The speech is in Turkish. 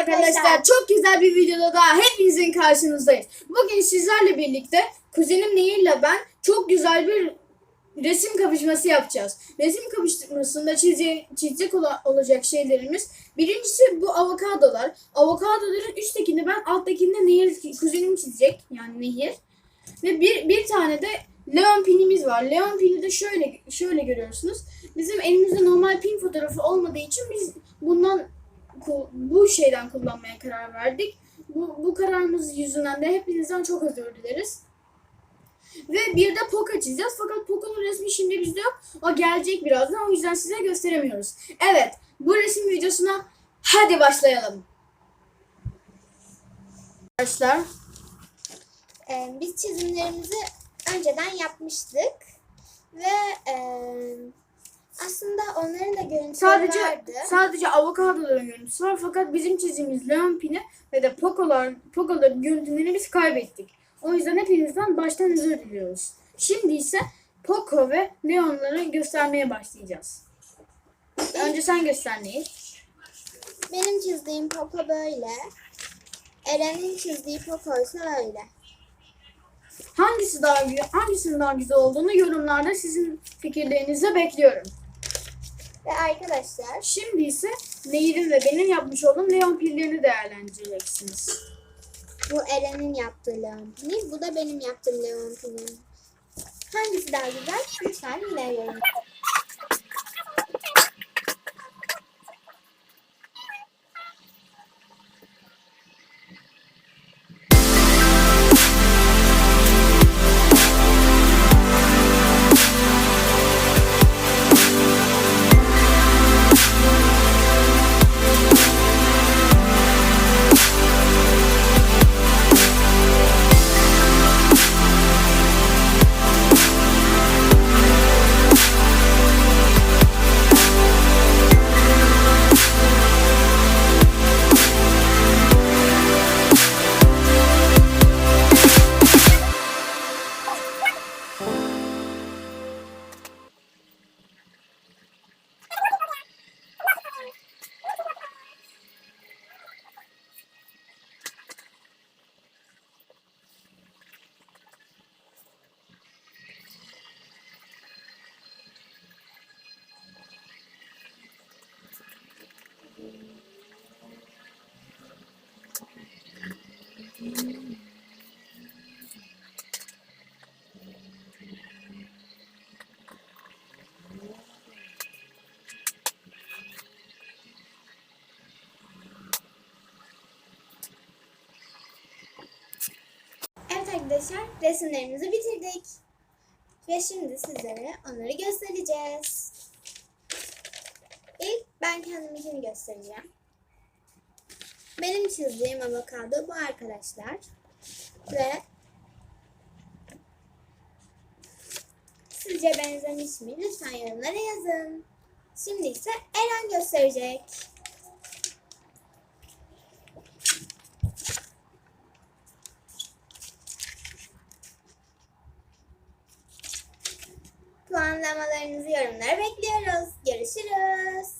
arkadaşlar. Çok güzel bir videoda daha hepinizin karşınızdayız. Bugün sizlerle birlikte kuzenim Nehir'le ben çok güzel bir resim kapışması yapacağız. Resim kapışmasında çizecek, çizecek ola- olacak şeylerimiz. Birincisi bu avokadolar. Avokadoların üsttekini ben alttakini Nehir kuzenim çizecek. Yani Nehir. Ve bir, bir tane de Leon pinimiz var. Leon pini de şöyle şöyle görüyorsunuz. Bizim elimizde normal pin fotoğrafı olmadığı için biz bundan bu şeyden kullanmaya karar verdik. Bu, bu kararımız yüzünden de hepinizden çok özür dileriz. Ve bir de Poco çizeceğiz. Fakat Poco'nun resmi şimdi bizde yok. O gelecek birazdan. O yüzden size gösteremiyoruz. Evet. Bu resim videosuna hadi başlayalım. Arkadaşlar Ee, biz çizimlerimizi önceden yapmıştık ve e, onların da görüntüleri sadece vardı. sadece avokadoların görüntüsü var. Fakat bizim çizdiğimiz Leon pini ve de Poco'lar, Poco'ların görüntülerini biz kaybettik. O yüzden hepinizden baştan özür diliyoruz. Şimdi ise Poco ve Leon'ları göstermeye başlayacağız. Önce sen göster Nehir. Benim çizdiğim Poco böyle. Eren'in çizdiği Poco ise öyle. Hangisi daha güzel, hangisinin daha güzel olduğunu yorumlarda sizin fikirlerinizi bekliyorum. Ve arkadaşlar Şimdi ise Nehir'in ve benim yapmış olduğum Leon pillerini değerlendireceksiniz. bu Eren'in yaptığı Leon Pini, bu da benim yaptığım Leon Pini. Hangisi daha güzel? Lütfen yine yorum. Arkadaşlar resimlerimizi bitirdik. Ve şimdi sizlere onları göstereceğiz. İlk ben kendiminkini göstereceğim. Benim çizdiğim avokado bu arkadaşlar. Ve sizce benzemiş mi? Lütfen yorumlara yazın. Şimdi ise Eren gösterecek. Puanlamalarınızı yorumlara bekliyoruz. Görüşürüz.